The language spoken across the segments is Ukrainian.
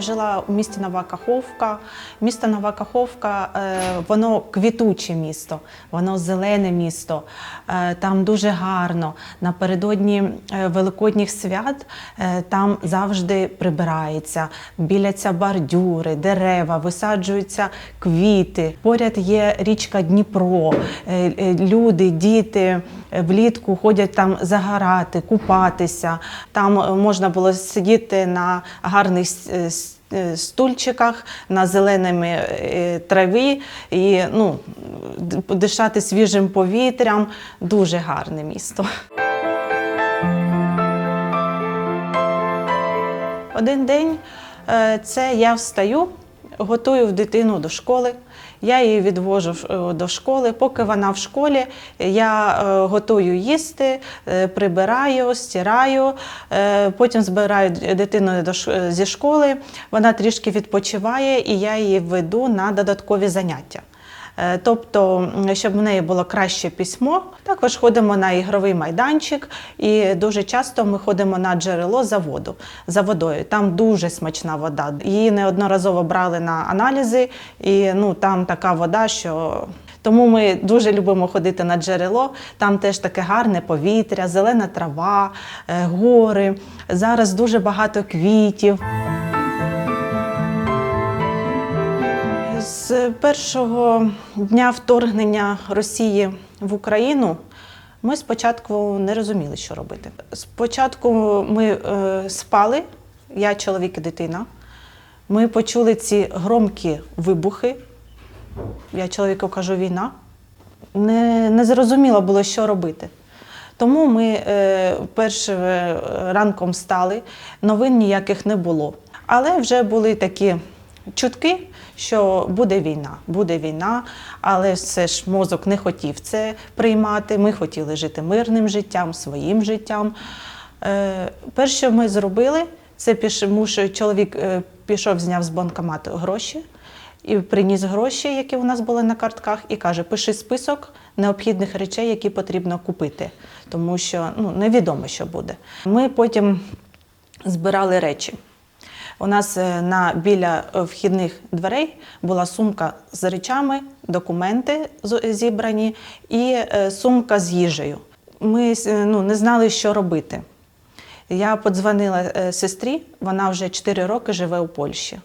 Жила у місті Нова Каховка. Місто Нова Каховка, е, воно квітуче місто, воно зелене місто. Е, Там дуже гарно. Напередодні е, великодніх свят там завжди прибирається, біляться бордюри, дерева, висаджуються квіти. Поряд є річка Дніпро. Люди, діти влітку ходять там загорати, купатися. Там можна було сидіти на гарних стульчиках, на зеленими е, траві і ну, дишати свіжим повітрям. Дуже гарне місто. Один день е, це я встаю, готую дитину до школи. Я її відвожу е, до школи. Поки вона в школі, я е, готую їсти, е, прибираю, стираю, потім збираю дитину зі школи. Вона трішки відпочиває, і я її веду на додаткові заняття. Е, Тобто, щоб в неї було краще письмо, також ходимо на ігровий майданчик, і дуже часто ми ходимо на джерело за воду за водою. Там дуже смачна вода. Її неодноразово брали на аналізи, і ну там така вода, що. Тому ми дуже любимо ходити на джерело. Там теж таке гарне повітря, зелена трава, е, гори. Зараз дуже багато квітів. З першого дня вторгнення Росії в Україну ми спочатку не розуміли, що робити. Спочатку ми е, спали, я, чоловік і дитина. Ми почули ці громкі вибухи. Я чоловіку кажу, війна. Не, не зрозуміло було, що робити. Тому ми е, першим е, ранком стали, новин ніяких не було. Але вже були такі чутки, що буде війна, буде війна, але все ж мозок не хотів це приймати. Ми хотіли жити мирним життям, своїм життям. Е, перше, що ми зробили, це піш, чоловік е, пішов, зняв з банкомату гроші і приніс гроші, які у нас були на картках, і каже: пиши список необхідних речей, які потрібно купити, тому що ну, невідомо, що буде. Ми потім збирали речі. У нас е, на біля е, вхідних дверей була сумка з речами, документи зібрані і е, сумка з їжею. Ми е, ну, не знали, що робити. Я подзвонила е, сестрі, вона вже 4 роки живе у Польщі.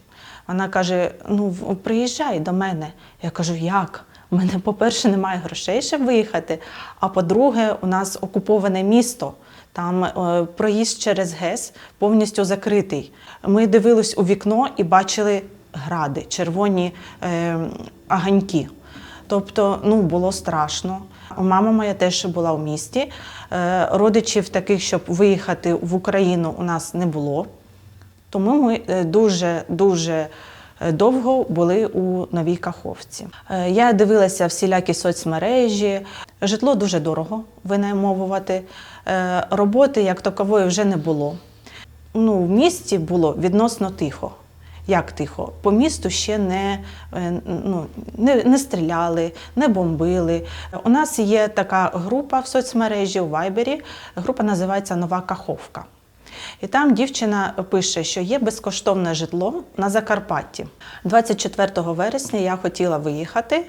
Вона каже: Ну, приїжджай до мене. Я кажу, як? У мене, по-перше, немає грошей, щоб виїхати. А по-друге, у нас окуповане місто. Там е, проїзд через ГЕС повністю закритий. Ми дивились у вікно і бачили гради, червоні е, аганьки. Тобто, ну було страшно. Мама моя теж була в місті. Е, Родичів таких, щоб виїхати в Україну, у нас не було. Тому ми е, дуже дуже е, довго були у новій Каховці. Я дивилася всілякі соцмережі. Житло дуже дорого винаймовувати. Е, Роботи як такової вже не було. Ну, в місті було відносно тихо. Як тихо? По місту ще не, е, ну, не, не стріляли, не бомбили. У нас є така група в соцмережі у Вайбері. Група називається Нова Каховка. І там дівчина пише, що є безкоштовне житло на Закарпатті. 24 вересня я хотіла виїхати,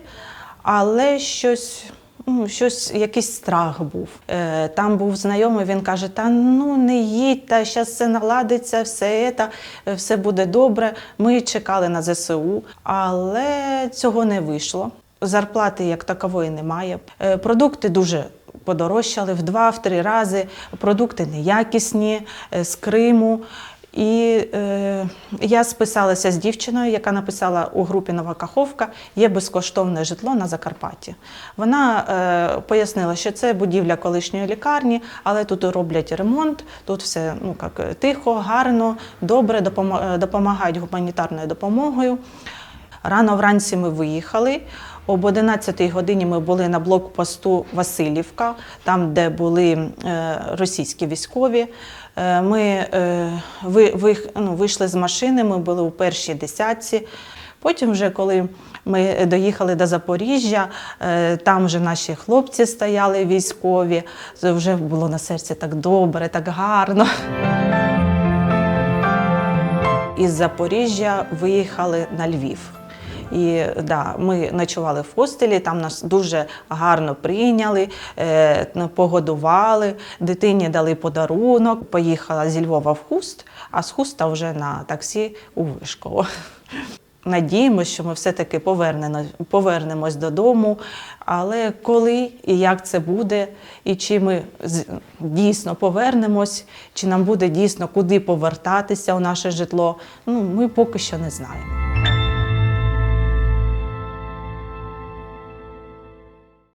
але щось. Ну, щось, якийсь страх був. Е, там був знайомий, він каже: Та ну не їдь, та зараз все наладиться, все це, е, все буде добре. Ми чекали на ЗСУ, але цього не вийшло. Зарплати як такової немає. Е, продукти дуже подорожчали в два-три рази. Продукти неякісні з Криму. І е, я списалася з дівчиною, яка написала у групі Нова Каховка є безкоштовне житло на Закарпатті. Вона е, пояснила, що це будівля колишньої лікарні, але тут роблять ремонт, тут все ну, як, тихо, гарно, добре, допомагають гуманітарною допомогою. Рано вранці ми виїхали. Об 11 годині ми були на блокпосту Васильівка, там, де були е, російські військові. Е, Ми е, ну, вийшли з машини, ми були у першій десятці. Потім, вже коли ми доїхали до Запоріжжя, там вже наші хлопці стояли військові. Вже було на серці так добре, так гарно. Із Запоріжжя виїхали на Львів. І да, ми ночували в хостелі, там нас дуже гарно прийняли, е, погодували, дитині дали подарунок, поїхала зі Львова в Хуст, а з Хуста вже на таксі у Вишково. Надіємося, що ми все-таки повернемо, повернемось додому. Але коли і як це буде, і чи ми дійсно повернемось, чи нам буде дійсно куди повертатися у наше житло, ну, ми поки що не знаємо.